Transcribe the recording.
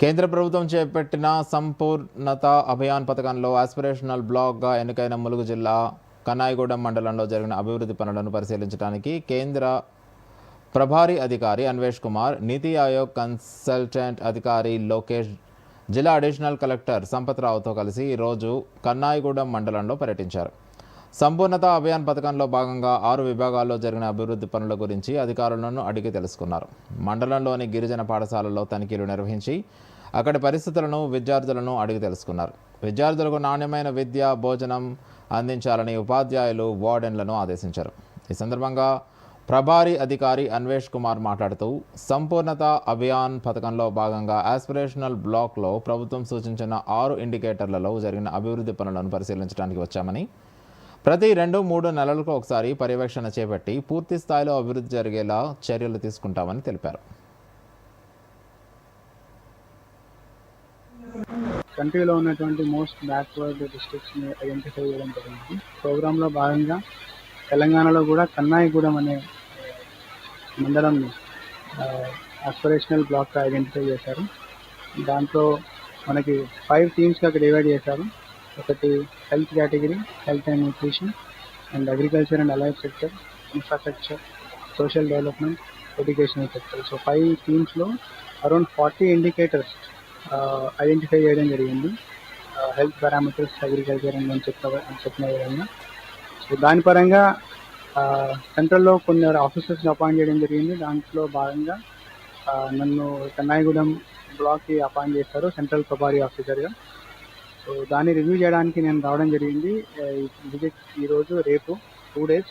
కేంద్ర ప్రభుత్వం చేపట్టిన సంపూర్ణత అభియాన్ పథకంలో ఆస్పిరేషనల్ బ్లాక్గా ఎన్నికైన ములుగు జిల్లా కన్నాయిగూడెం మండలంలో జరిగిన అభివృద్ధి పనులను పరిశీలించడానికి కేంద్ర ప్రభారీ అధికారి అన్వేష్ కుమార్ నీతి ఆయోగ్ కన్సల్టెంట్ అధికారి లోకేష్ జిల్లా అడిషనల్ కలెక్టర్ సంపత్ రావుతో కలిసి ఈరోజు కన్నాయిగూడెం మండలంలో పర్యటించారు. సంపూర్ణత అభియాన్ పథకంలో భాగంగా ఆరు విభాగాల్లో జరిగిన అభివృద్ధి పనుల గురించి అధికారులను అడిగి తెలుసుకున్నారు. మండలంలోని గిరిజన పాఠశాలల్లో తనిఖీలు నిర్వహించి అక్కడి పరిస్థితులను విద్యార్థులను అడిగి తెలుసుకున్నారు. విద్యార్థులకు నాణ్యమైన విద్య భోజనం అందించాలని ఉపాధ్యాయులు వార్డెన్లను ఆదేశించారు. ఈ సందర్భంగా ప్రభారీ అధికారి అన్వేష్ కుమార్ మాట్లాడుతూ సంపూర్ణత అభియాన్ పథకంలో భాగంగా ఆస్పిరేషనల్ బ్లాక్లో ప్రభుత్వం సూచించిన ఆరు ఇండికేటర్లలో జరిగిన అభివృద్ధి పనులను పరిశీలించడానికి వచ్చామని ప్రతి రెండు మూడు నెలలకు ఒకసారి పర్యవేక్షణ చేపట్టి పూర్తి స్థాయిలో అభివృద్ధి జరిగేలా చర్యలు తీసుకుంటామని తెలిపారు. కంట్రీలో ఉన్నటువంటి మోస్ట్ బ్యాక్వర్డ్ డిస్ట్రిక్ట్స్ని ఐడెంటిఫై చేయడం జరిగింది. ప్రోగ్రాంలో భాగంగా తెలంగాణలో కూడా కన్నాయిగూడెం అనే మండలం ఆస్పిరేషనల్ బ్లాక్ ఐడెంటిఫై చేశారు. దాంట్లో మనకి ఫైవ్ టీమ్స్గా డివైడ్ చేశారు. ఒకటి health category health and nutrition and agriculture and allied sector infrastructure social development educational sector so five థీమ్స్లో around forty indicators identify చేయడం జరిగింది. హెల్త్ పారామీటర్స్ అగ్రికల్చర్ అని నేను చెప్పిన చెప్పిన విధంగా. సో దాని పరంగా uh, సెంట్రల్లో కొన్ని ఆఫీసర్స్ని అపాయింట్ చేయడం జరిగింది. దాంట్లో భాగంగా uh, నన్ను కన్నాయిగూడెం బ్లాక్కి అపాయింట్ చేశారు సెంట్రల్ ప్రభారీ ఆఫీసర్గా సో దాన్ని రివ్యూ చేయడానికి నేను రావడం జరిగింది. విజిట్ ఈరోజు రేపు టూ డేస్.